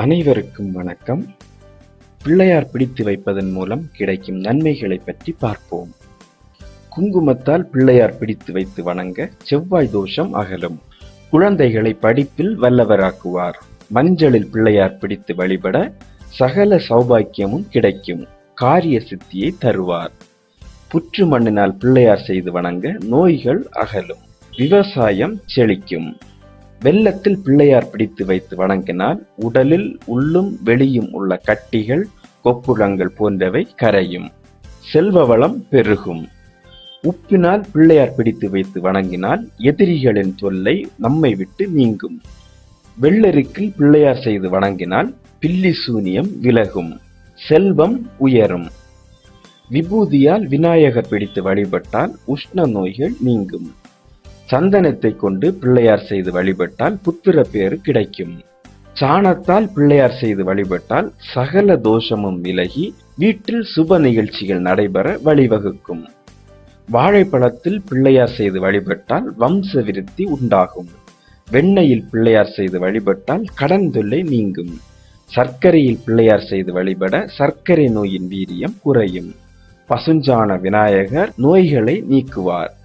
அனைவருக்கும் வணக்கம். பிள்ளையார் பிடித்து வைப்பதன் மூலம் கிடைக்கும் நன்மைகளை பற்றி பார்ப்போம். குங்குமத்தால் பிள்ளையார் பிடித்து வைத்து வணங்க செவ்வாய் தோஷம் அகலும். குழந்தைகளை படிப்பில் வல்லவராக்குவார். மஞ்சளில் பிள்ளையார் பிடித்து வழிபட சகல சௌபாக்கியமும் கிடைக்கும். காரிய சித்தியை தருவார். புற்று மண்ணினால் பிள்ளையார் செய்து வணங்க நோய்கள் அகலும். விவசாயம் செழிக்கும். வெள்ளத்தில் பிள்ளையார் பிடித்து வைத்து வணங்கினால் உடலில் உள்ளும் வெளியும் உள்ள கட்டிகள் கொப்புளங்கள் போன்றவை கரையும். செல்வ வளம் பெருகும். உப்பினால் பிள்ளையார் பிடித்து வைத்து வணங்கினால் எதிரிகளின் தொல்லை நம்மை விட்டு நீங்கும். வெள்ளெருக்கில் பிள்ளையார் செய்து வணங்கினால் பில்லி சூனியம் விலகும். செல்வம் உயரும். விபூதியால் விநாயகர் பிடித்து வழிபட்டால் உஷ்ண நோய்கள் நீங்கும். சந்தனத்தை கொண்டு பிள்ளையார் செய்து வழிபட்டால் புத்திர பேறு கிடைக்கும். சாணத்தால் பிள்ளையார் செய்து வழிபட்டால் சகல தோஷமும் விலகி வீட்டில் சுப நிகழ்ச்சிகள் நடைபெற வழிவகுக்கும். வாழைப்பழத்தில் பிள்ளையார் செய்து வழிபட்டால் வம்ச விருத்தி உண்டாகும். வெண்ணெயில் பிள்ளையார் செய்து வழிபட்டால் கடன் தொல்லை நீங்கும். சர்க்கரையில் பிள்ளையார் செய்து வழிபட சர்க்கரை நோயின் வீரியம் குறையும். பசுஞ்சான விநாயகர் நோய்களை நீக்குவார்.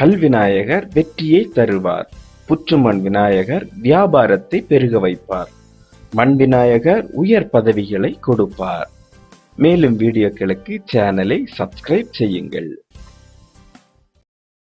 கல்விநாயகர் வெற்றியை தருவார். புற்றுமண் விநாயகர் வியாபாரத்தை பெருக வைப்பார். மண் விநாயகர் உயர் பதவிகளை கொடுப்பார். மேலும் வீடியோக்களுக்கு சேனலை சப்ஸ்கிரைப் செய்யுங்கள்.